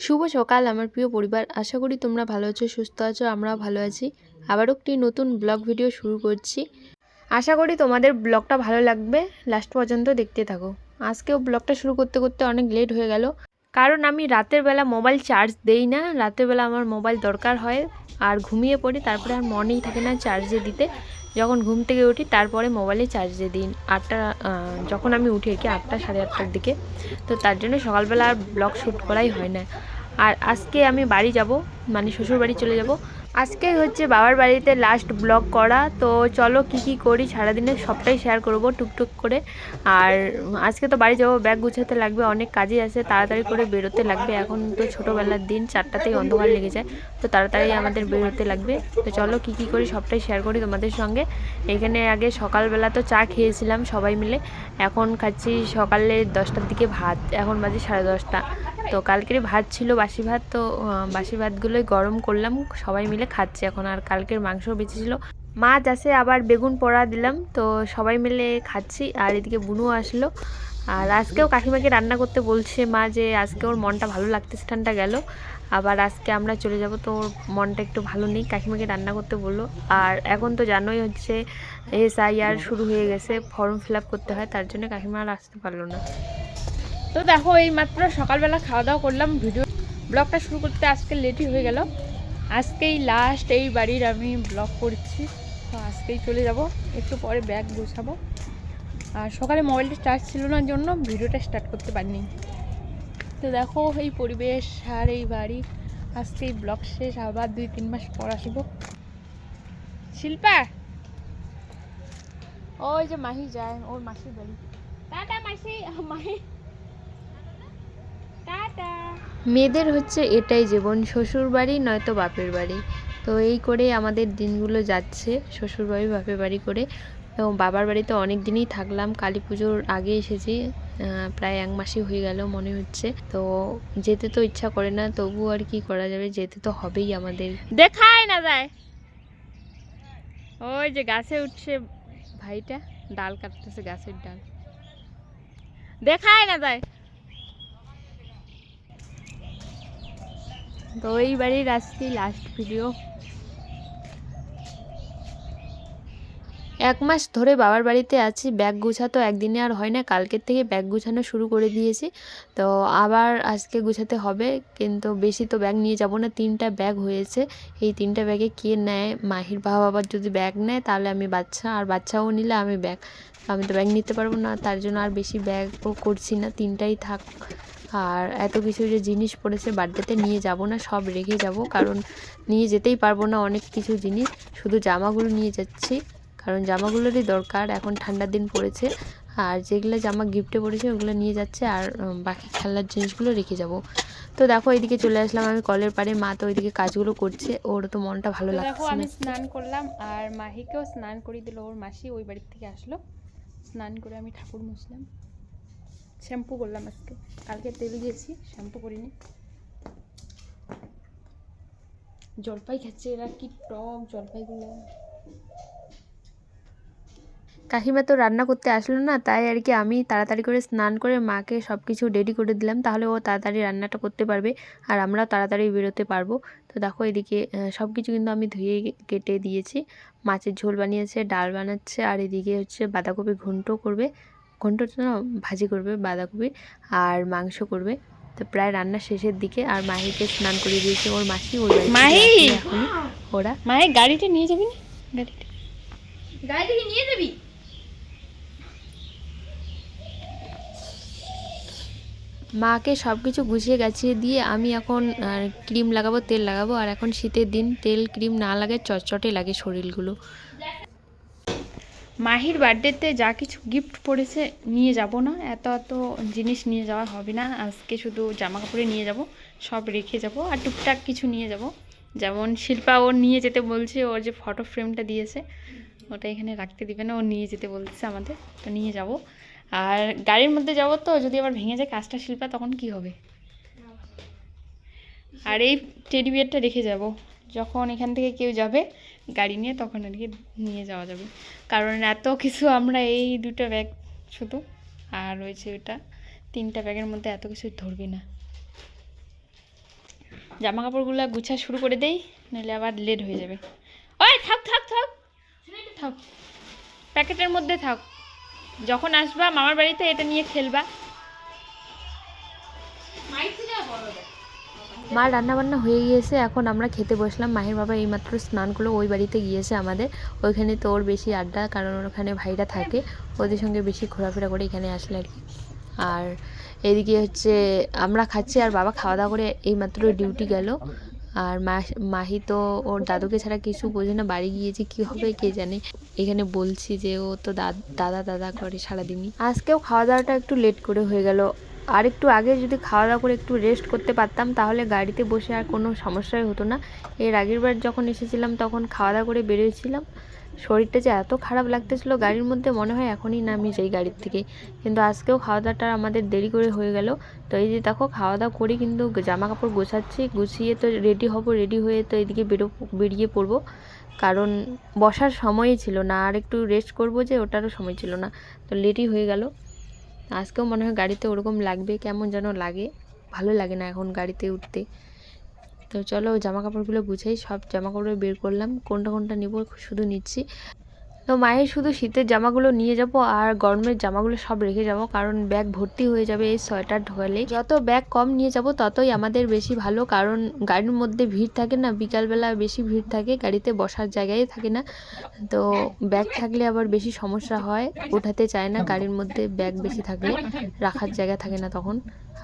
শুভ সকাল, আমার প্রিয় পরিবার। আশা করি তোমরা ভালো আছো, সুস্থ আছো, আমরাও ভালো আছি। আবারও একটি নতুন ব্লগ ভিডিও শুরু করছি। আশা করি তোমাদের ব্লগটা ভালো লাগবে। লাস্ট পর্যন্ত দেখতে থাকো। আজকেও ব্লগটা শুরু করতে করতে অনেক লেট হয়ে গেল। কারণ আমি রাতের বেলা মোবাইল চার্জ দেই না। রাতের বেলা আমার মোবাইল দরকার হয়। আর ঘুমিয়ে পড়ি, তারপরে আর মনেই থাকে না চার্জে দিতে। যখন ঘুম থেকে উঠি, তারপরে মোবাইলে চার্জে দিন আটটা যখন আমি উঠি আর কি, আটটা, সাড়ে আটটার দিকে। তো তার জন্য সকালবেলা আর ব্লগ শ্যুট করাই হয় না। আর আজকে আমি বাড়ি যাব মানে শ্বশুর বাড়ি চলে যাব। আজকে হচ্ছে বাবার বাড়িতে লাস্ট ব্লগ করা, তো চলো কি কি করি সারাদিনে সবটাই শেয়ার করব টুকটুক করে। আর আজকে তো বাড়ি যাব ব্যাগ গুছাতে লাগবে, অনেক কাজই আছে, তাড়াতাড়ি করে বেরোতে লাগবে। এখন তো ছোটোবেলার দিন চারটাতেই অন্ধকার লেগে যায়, তো তাড়াতাড়ি আমাদের বেরোতে লাগবে। তো চলো কি কি করি সবটাই শেয়ার করি তোমাদের সঙ্গে। এখানে আগে সকালবেলা তো চা খেয়েছিলাম সবাই মিলে, এখন খাচ্ছি সকালে দশটার দিকে ভাত, এখন বাজে সাড়ে দশটা। তো কালকেরই ভাত ছিল বাসি ভাত, তো বাসি ভাতগুলোই গরম করলাম, সবাই মিলে খাচ্ছে এখন, আর কালকের মাংস বেঁচেছিল মাছ আছে, আবার বেগুন পোড়া দিলাম, তো সবাই মিলে খাচ্ছি, আর এদিকে বুনু আসলো। আর আজকেও কাকিমাকে রান্না করতে বলছে মা যে আজকে ওর মনটা ভালো লাগতেছে ঠান্ডা গেল, আবার আজকে আমরা চলে যাব, তো ওর মনটা একটু ভালো নেই, কাকিমাকে রান্না করতে বলল। আর এখন তো জানোই হচ্ছে এস আর শুরু হয়ে গেছে, ফর্ম ফিল করতে হয়, তার জন্য কাকিমা আর আসতে পারল না। তো দেখো, এই মাত্র সকালবেলা খাওয়া দাওয়া করলাম, ভিডিও ব্লগটা শুরু করতে আজকে লেটই হয়ে গেল। আজকেই লাস্ট এই বাড়ির আমি ব্লগ করছি, তো আজকেই চলে যাব, একটু পরে ব্যাগ গোছাবো। আর সকালে মোবাইলটা চার্জ ছিল না জন্য ভিডিওটা স্টার্ট করতে পারিনি। তো দেখো, এই পরিবেশ আর এই বাড়ি আজকে এই ব্লগ শেষ, আবার দুই তিন মাস পর আসব। শিল্পা? ওই যে মাহি যায়, ওর মাসির বাড়ি। টাটা মাসি, মাহি। মেয়েদের হচ্ছে এটাই জীবন, শ্বশুর বাড়ি নয়তো বাপের বাড়ি। তো এই করে আমাদের দিনগুলো যাচ্ছে, শ্বশুর বাড়ি, বাপের বাড়ি করে। এবং বাবার বাড়িতে অনেক দিনই থাকলাম, কালী পুজোর আগে এসেছি প্রায় এক মাসই হয়ে গেল মনে হচ্ছে। তো যেতে তো ইচ্ছা করে না, তবু আর কি করা যাবে, যেতে তো হবেই আমাদের। দেখায় না যায়। ওই যে গাছে উঠছে ভাইটা, ডাল কাটতেছে গাছের ডাল। দেখায় না যায়। তো এই বাড়ির আজকেই লাস্ট ভিডিও এক মাস ধরে বাবার বাড়িতে আছি, ব্যাগ গুছাতো একদিনে আর হয় না, কালকের থেকে ব্যাগ গুছানো শুরু করে দিয়েছি। তো আবার আজকে গুছাতে হবে, কিন্তু বেশি তো ব্যাগ নিয়ে যাব না, তিনটা ব্যাগ হয়েছে। এই তিনটা ব্যাগে কে নেয়? মাহির বাবা বাবার যদি ব্যাগ নেয়, তাহলে আমি বাচ্চা, আর বাচ্চাও নিলে আমি ব্যাগ। আমি তো ব্যাগ নিতে পারব না, তার জন্য আর বেশি ব্যাগও করছি না, তিনটাই থাক। আর এত কিছু যে জিনিস পড়েছে বার্থডেতে নিয়ে যাব না সব রেখে যাব। কারণ নিয়ে যেতেই পারব না অনেক কিছু জিনিস। শুধু জামাগুলো নিয়ে যাচ্ছি কারণ জামাগুলোরই দরকার। এখন ঠান্ডার দিন পড়েছে আর যেগুলো জামা গিফটে পড়েছে ওগুলো নিয়ে যাচ্ছে আর বাকি খেলনার জিনিসগুলো রেখে যাব। তো দেখো এইদিকে চলে আসলাম আমি কলের পাড়ে মা তো ওইদিকে কাজগুলো করছে ওর তো মনটা ভালো দেখো লাগছে আমি স্নান করলাম আর মাহিকেও স্নান করিয়ে দিল ওর মাসি ওই বাড়ির থেকে আসলো। স্নান করে আমি ঠাকুর মুছলাম। শ্যাম্পু করলাম আজকে। কালকে তেল দিয়েছি, শ্যাম্পু করিনি। জলপাই খাচ্ছে এরা, কি টক জলপাইগুলো। কাকিমা তো রান্না করতে আসলো না, তাই আর কি আমি তাড়াতাড়ি করে স্নান করে মাকে সব কিছু রেডি করে দিলাম, তাহলে ও তাড়াতাড়ি রান্নাটা করতে পারবে আর আমরাও তাড়াতাড়ি বেরোতে পারব। তো দেখো এদিকে সব কিছু কিন্তু আমি ধুয়ে কেটে দিয়েছি, মাছের ঝোল বানিয়েছে, ডাল বানাচ্ছে, আর এদিকে হচ্ছে বাঁধাকপি ঘন্ট করবে। ঘন্টটা না ভাজি করবে বাঁধাকপি আর মাংস করবে। তো প্রায় রান্না শেষের দিকে আর মাহিকে স্নান করিয়ে দিয়েছে ওর মাসি ওই মাহি! ওরা মায়ের গাড়িটা নিয়ে যাবি না? গাড়িটা। গাড়ি থেকে নিয়ে যাবি? মাকে সব কিছু গুছিয়ে গাছিয়ে দিয়ে আমি এখন ক্রিম লাগাবো তেল লাগাবো। আর এখন শীতের দিন তেল ক্রিম না লাগে চটচটে লাগে শরীরগুলো। মাহির বার্থডেতে যা কিছু গিফট পড়েছে নিয়ে যাব না। এত এত জিনিস নিয়ে যাওয়া হবে না। আজকে শুধু জামা কাপড়ে নিয়ে যাব, সব রেখে যাব আর টুকটাক কিছু নিয়ে যাব। যেমন শিল্পা ওর নিয়ে যেতে বলছে, ওর যে ফটো ফ্রেমটা দিয়েছে, ওটা এখানে রাখতে দিবে না, ও নিয়ে যেতে বলছে আমাদের, তো নিয়ে যাব। আর গাড়ির মধ্যে যাব তো, যদি আবার ভেঙে যায় কাজটা শিল্পা, তখন কি হবে? আর এই টেডি বিয়ারটা রেখে যাব। যখন এখান থেকে কেউ যাবে গাড়ি নিয়ে তখন আর কি নিয়ে যাওয়া যাবে। কারণ এত কিছু আমরা এই দুটো ব্যাগ শুধু, আর রয়েছে ওটা। তিনটা ব্যাগের মধ্যে এত কিছু ধরবি না। জামা কাপড়গুলো গুছা শুরু করে দেই, নাহলে আবার লেট হয়ে যাবে। ওই থাক থাক থাক। থাক। প্যাকেটের মধ্যে থাক। যখন আসবা মামার বাড়িতে এটা নিয়ে খেলবা। মা রান্নাবান্না হয়ে গিয়েছে, এখন আমরা খেতে বসলাম। মায়ের বাবা এইমাত্র স্নান করল ওই বাড়িতে গিয়েছে আমাদের। ওইখানে তো ওর বেশি আড্ডা, কারণ ওখানে ভাইরা থাকে। ওদের সঙ্গে বেশি ঘোরাফেরা করে এখানে আসলে আর কি। আর এদিকে হচ্ছে আমরা খাচ্ছি আর বাবা খাওয়া দাওয়া করে এইমাত্র ডিউটি গেল। আর মা, মাহি তো ওর দাদুকে ছাড়া কিছু বোঝে না, বাড়ি গিয়েছে, কি হবে কে জানে। এখানে বলছি যে ও তো দাদা দাদা করে সারাদিনই। আজকেও খাওয়া দাওয়াটা একটু লেট করে হয়ে গেল। আর একটু আগে যদি খাওয়া দাওয়া করে একটু রেস্ট করতে পারতাম, তাহলে গাড়িতে বসে আর কোনো সমস্যাই হতো না। এর আগের বার যখন এসেছিলাম, তখন খাওয়া দাওয়া করে বেরিয়েছিলাম। শরীরটা যে এত খারাপ লাগতেছিল, গাড়ির মধ্যে মনে হয় এখনই নামি যাই গাড়ির থেকে। কিন্তু আজকেও খাওয়া দাওয়াটা আমাদের দেরি করে হয়ে গেল। তো এই যে দেখো, খাওয়া দাওয়া করি কিন্তু জামা কাপড় গোছাচ্ছি, গুছিয়ে তো রেডি হব রেডি হয়ে তো এদিকে বেরো, বেরিয়ে পড়ব। কারণ বসার সময়ই ছিল না, আর একটু রেস্ট করব যে, ওটারও সময় ছিল না। তো লেটই হয়ে গেল। আজকেও মনে হয় গাড়িতে ওরকম লাগবে, কেমন যেন লাগে। ভালো লাগে না এখন গাড়িতে উঠতে। তো চলো জামা কাপড়গুলো গুছাই, সব জামা কাপড় বের করলাম। কোনটা কোনটা নেব শুধু নিচ্ছি। তো মায়ের শুধু শীতের জামাগুলো নিয়ে যাব আর গরমের জামাগুলো সব রেখে যাব, কারণ ব্যাগ ভর্তি হয়ে যাবে এই সোয়েটার ঢোকালে। যত ব্যাগ কম নিয়ে যাব, ততই আমাদের বেশি ভালো, কারণ গাড়ির মধ্যে ভিড় থাকে না, বিকালবেলা বেশি ভিড় থাকে, গাড়িতে বসার জায়গায় থাকে না। তো ব্যাগ থাকলে আবার বেশি সমস্যা হয় ওঠাতে চায় না গাড়ির মধ্যে ব্যাগ বেশি থাকলে, রাখার জায়গা থাকে না তখন।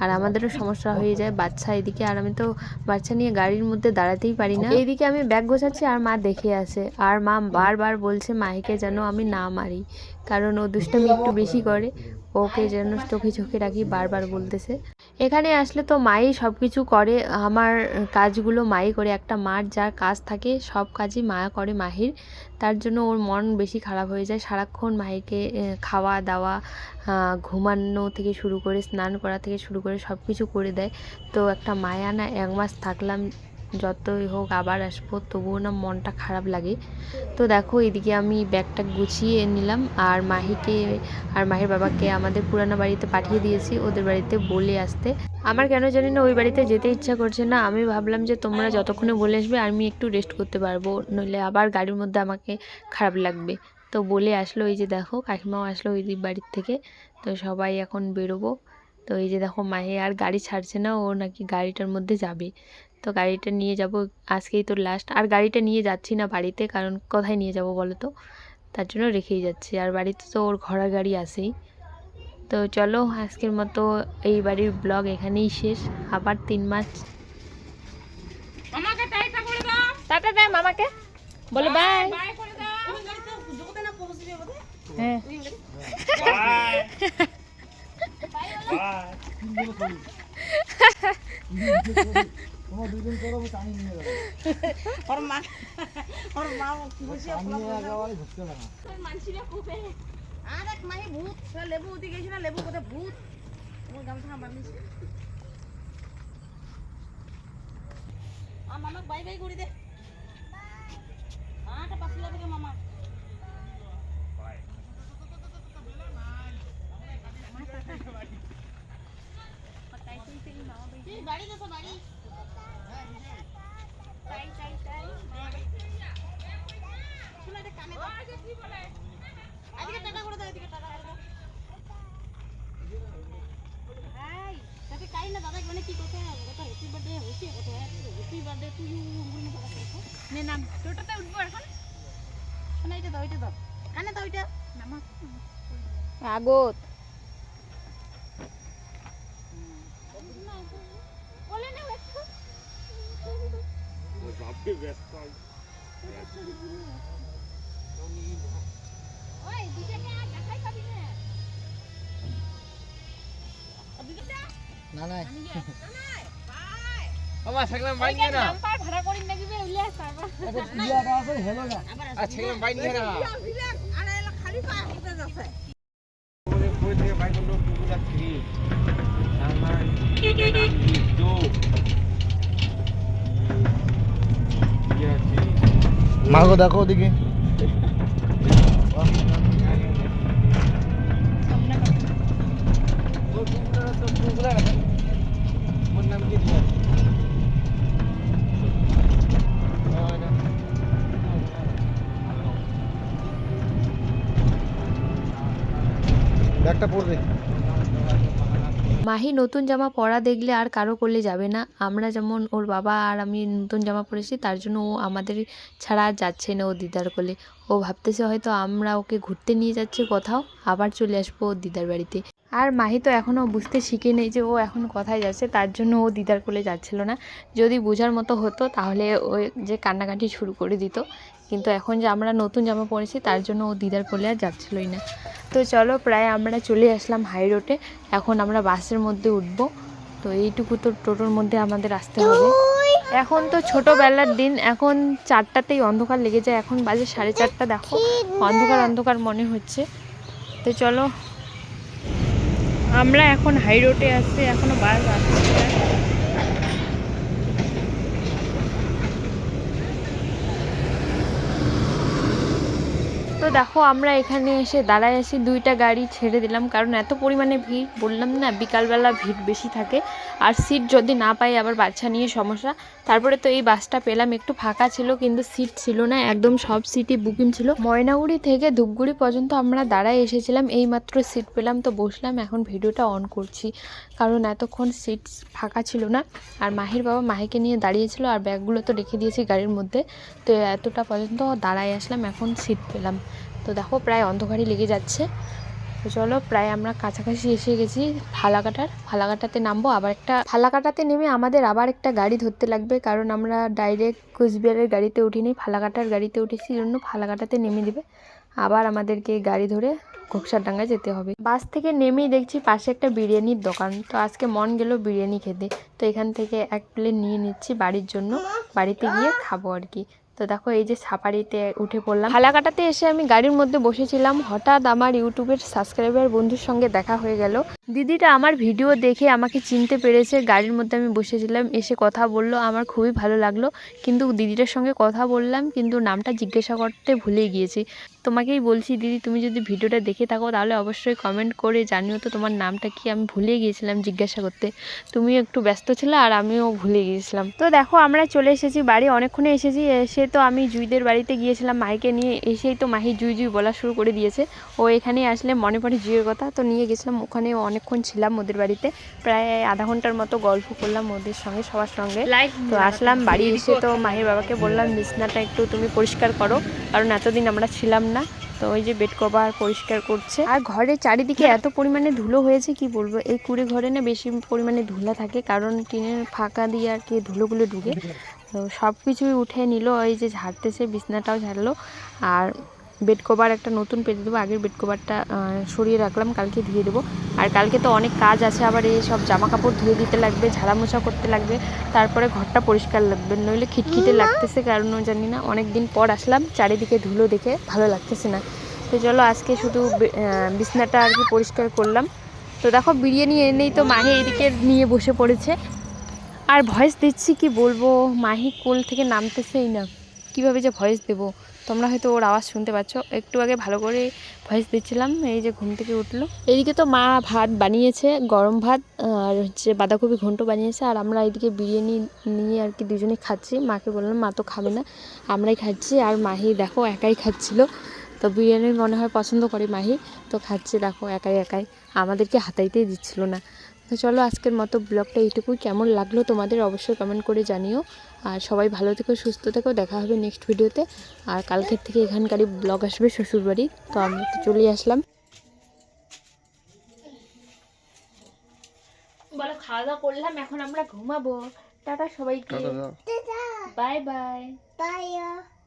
আর আমাদেরও সমস্যা হয়ে যায় বাচ্চা এদিকে, আর আমি তো বাচ্চা নিয়ে গাড়ির মধ্যে দাঁড়াতেই পারি না। এইদিকে আমি ব্যাগ গোছাচ্ছি আর মা দেখে আসে, আর মা বারবার বলছে, মাহিকে যেন আমি না মারি। কারণ ও দুষ্টামি একটু বেশি করে। ওকে যেন চোখে চোখে রাখি বারবার বলতেছে। এখানে আসলে তো মাই সব কিছু করে। আমার কাজগুলো মাই করে। একটা মার যার কাজ থাকে সব কাজই মা করে মাহির। তার জন্য ওর মন বেশি খারাপ হয়ে যায়। সারাক্ষণ আহ, খাওয়া দাওয়া ঘুমানো থেকে শুরু করে স্নান করা থেকে শুরু করে সব কিছু করে দেয়। তো একটা মায়া না এক মাস থাকলাম যতই হোক আবার আসব, তবুও না মনটা খারাপ লাগে। তো দেখো, এদিকে আমি ব্যাগটা গুছিয়ে নিলাম আর মাহিকে, আর মাহির বাবাকে আমাদের পুরানো বাড়িতে পাঠিয়ে দিয়েছি ওদের বাড়িতে বলে আসতে। আমার কেন জানি না ওই বাড়িতে যেতে ইচ্ছা করছে না। আমি ভাবলাম যে তোমরা যতক্ষণে বলে আসবে আমি একটু রেস্ট করতে পারব, নইলে আবার গাড়ির মধ্যে আমাকে খারাপ লাগবে। তো বলে আসলো, এই যে দেখো, কাকিমাও আসলো ওই বাড়ির থেকে। তো সবাই এখন বেরোবো। তো এই যে দেখো, মাহে আর গাড়ি ছাড়ছে না, ও নাকি গাড়িটার মধ্যে যাবে। তো গাড়িটা নিয়ে যাব আজকেই তোর লাস্ট আর গাড়িটা নিয়ে যাচ্ছি না বাড়িতে কারণ কোথায় নিয়ে যাব বলো তো? তার জন্য রেখেই যাচ্ছি। আর বাড়িতে তো ওর ঘোড়া গাড়ি আসেই তো চলো আজকের মতো এই বাড়ির ব্লগ এখানেই শেষ। আবার তিন মাস টাটা দেয় মামাকে। বলে বাই বাই করে দাও হ্যাঁ আরে মাহি ভূত সে লেবু উঠে গেছে না লেবু কোথায় ভূত? তোমার গামছা বাঁধিস আ মামা বাই বাই করে দে। আটা পাশে যাবে মামা। বাড়ি দেখো বাড়ি। আগত বলে না একটু ওই দুজনে আর দেখাই পাবি না না না আমার থাকলাম বাইক নিয়ে না নাম্বার ভাড়া করি নাকি বে উলিয়া সারবা এটা আছে হেলো না আর থাকলাম বাইক নিয়ে না আরে এলা খালি পা হতে যাচ্ছে ওদের কই থেকে বাইকগুলো টুকুটা ফ্রি আমার দো मागं दाखव की মাহি নতুন জামা পরা দেখলে আর কারও করলে যাবে না। আমরা যেমন ওর বাবা আর আমি নতুন জামা পরেছি, তার জন্য ও আমাদের ছাড়া আর যাচ্ছে না ও দিদার কোলে। ও ভাবতেছে হয়তো আমরা ওকে ঘুরতে নিয়ে যাচ্ছি কোথাও, আবার চলে আসব ওর দিদার বাড়িতে। আর মাহি তো এখনও বুঝতে শিখে নেই যে ও এখন কোথায় যাচ্ছে, তার জন্য ও দিদার কোলে যাচ্ছিল না। যদি বোঝার মতো হতো তাহলে ও যে কান্নাকাটি শুরু করে দিত। কিন্তু এখন যে আমরা নতুন জামা পরেছি, তার জন্য ও দিদার কোলে আর যাচ্ছিলই না। তো চলো প্রায় আমরা চলে আসলাম হাই রোডে এখন আমরা বাসের মধ্যে উঠব। তো এইটুকু তো টোটোর মধ্যে আমাদের আসতে হবে। এখন তো ছোটোবেলার দিন, এখন চারটাতেই অন্ধকার লেগে যায়। এখন বাজে সাড়ে চারটা, দেখো। অন্ধকার অন্ধকার মনে হচ্ছে। তো চলো। আমরা এখন হাই রোডে আসছি এখনও বাস আসছে। তো দেখো, আমরা এখানে এসে দাঁড়ায় আছি। দুইটা গাড়ি ছেড়ে দিলাম, কারণ এত পরিমাণে ভিড়। বললাম না, বিকালবেলা ভিড় বেশি থাকে। আর সিট যদি না পাই, আবার বাচ্চা নিয়ে সমস্যা। তারপরে তো এই বাসটা পেলাম, একটু ফাঁকা ছিল, কিন্তু সিট ছিল না, একদম সব সিটই বুকিং ছিল। ময়নাগুড়ি থেকে ধূপগুড়ি পর্যন্ত আমরা দাঁড়ায় এসেছিলাম এই মাত্র সিট পেলাম, তো বসলাম। এখন ভিডিওটা অন করছি, কারণ এতক্ষণ সিট ফাঁকা ছিল না। আর মাহির বাবা মাহিকে নিয়ে দাঁড়িয়েছিল, আর ব্যাগগুলো তো রেখে দিয়েছি গাড়ির মধ্যে। তো এতটা পর্যন্ত দাঁড়ায় আসলাম, এখন সিট পেলাম। তো দেখো প্রায় অন্ধকারই লেগে যাচ্ছে। তো চলো প্রায় আমরা কাছাকাছি এসে গেছি ফালাকাটার। ফালাকাটাতে নামবো, আবার একটা ফালাকাটাতে নেমে আমাদের আবার একটা গাড়ি ধরতে লাগবে, কারণ আমরা ডাইরেক্ট কুচবিহারের গাড়িতে উঠিনি, ফালাকাটার গাড়িতে উঠেছি জন্য ফালাকাটাতে নেমে দেবে। আবার আমাদেরকে গাড়ি ধরে ঘোকসারডাঙ্গায় যেতে হবে। বাস থেকে নেমেই দেখছি পাশে একটা বিরিয়ানির দোকান। তো আজকে মন গেল বিরিয়ানি খেতে। তো এখান থেকে এক প্লেট নিয়ে নিচ্ছি বাড়ির জন্য। বাড়িতে গিয়ে খাব আর কি। তো দেখো, এই যে সাফারিতে উঠে পড়লাম। ফালাকাটাতে এসে আমি গাড়ির মধ্যে বসেছিলাম। হঠাৎ আমার ইউটিউবের সাবস্ক্রাইবার বন্ধুর সঙ্গে দেখা হয়ে গেল। দিদিটা আমার ভিডিও দেখে আমাকে চিনতে পেরেছে। গাড়ির মধ্যে আমি বসেছিলাম, এসে কথা বলল, আমার খুবই ভালো লাগল। কিন্তু দিদিটার সঙ্গে কথা বললাম, কিন্তু নামটা জিজ্ঞাসা করতে ভুলে গিয়েছি। তোমাকেই বলছি, দিদি, তুমি যদি ভিডিওটা দেখে থাকো, তাহলে অবশ্যই কমেন্ট করে জানিও তো তোমার নামটা কি। আমি ভুলে গিয়েছিলাম জিজ্ঞাসা করতে। তুমি একটু ব্যস্ত ছিলে আর আমিও ভুলে গিয়েছিলাম। তো দেখো, আমরা চলে এসেছি বাড়ি, অনেকক্ষণে এসেছি। এসে তো আমি জুইদের বাড়িতে গিয়েছিলাম মাহিকে নিয়ে। এসেই তো মাহি জুই জুই বলা শুরু করে দিয়েছে। ও এখানে আসলে মনে পড়ে জুইয়ের কথা। তো নিয়ে গেছিলাম ওখানে অনেকক্ষণ ছিলাম ওদের বাড়িতে। প্রায় আধা ঘণ্টার মতো গল্প করলাম ওদের সঙ্গে সবার সঙ্গে। তো আসলাম বাড়ি এসে তো মাহির বাবাকে বললাম বিছনাটা একটু তুমি পরিষ্কার করো কারণ এতদিন আমরা ছিলাম না। তো ওই যে বেড কভার পরিষ্কার করছে। আর ঘরের চারিদিকে এত পরিমাণে ধুলো হয়েছে কি বলব? এই কুড়ে ঘরে না বেশি পরিমাণে ধুলা থাকে কারণ টিনের ফাঁকা দিয়ে আর কি ধুলোগুলো ঢুকে। তো সব কিছুই উঠে নিল ওই যে ঝাড়তেছে বিছনাটাও ঝাড়লো। আর বেড কভার একটা নতুন পেতে দেবো। আগের বেড কভারটা সরিয়ে রাখলাম কালকে ধুয়ে দেবো। আর কালকে তো অনেক কাজ আছে আবার এই সব জামা কাপড় ধুয়ে দিতে লাগবে ঝাড়া মোছা করতে লাগবে তারপরে ঘরটা পরিষ্কার লাগবে নইলে খিটখিটে লাগতেছে কারণ জানি না অনেক দিন পর আসলাম চারিদিকে ধুলো দেখে ভালো লাগতেছে না। তো চলো আজকে শুধু বিছনাটা আর কি পরিষ্কার করলাম। তো দেখো বিরিয়ানি এনেই তো মাহি এদিকে নিয়ে বসে পড়েছে। আর ভয়েস দিচ্ছি কি বলব মাহি কোল থেকে নামতেছেই না। কীভাবে যে ভয়েস দেবো? তোমরা হয়তো ওর আওয়াজ শুনতে পাচ্ছ। একটু আগে ভালো করে ভয়েস দিচ্ছিলাম, এই যে ঘুম থেকে উঠল। এদিকে তো মা ভাত বানিয়েছে, গরম ভাত, আর হচ্ছে বাঁধাকপি ঘন্ট বানিয়েছে, আর আমরা এদিকে বিরিয়ানি নিয়ে আর কি দুজনে খাচ্ছি। মাকে বললাম, মা তো খাবে না, আমরাই খাচ্ছি। আর মাহি দেখো একাই খাচ্ছিল। তো বিরিয়ানি মনে হয় পছন্দ করে মাহি, তো খাচ্ছে দেখো একাই একাই। আমাদেরকে হাতাইতেই দিচ্ছিল না। তো চলো আজকের মতো ব্লগটা এইটুকুই। কেমন লাগল তোমাদের অবশ্যই কমেন্ট করে জানিও। আর সবাই ভালো থেকো সুস্থ থেকো দেখা হবে নেক্সট ভিডিওতে আর কালকের থেকে এখানকারই ব্লগ আসবে শ্বশুরবাড়ি। তো আমরা তো চলেই আসলাম। বলো খাওয়া দাওয়া করলাম এখন আমরা ঘুমাবো। টাটা সবাইকে। Bye bye Bye.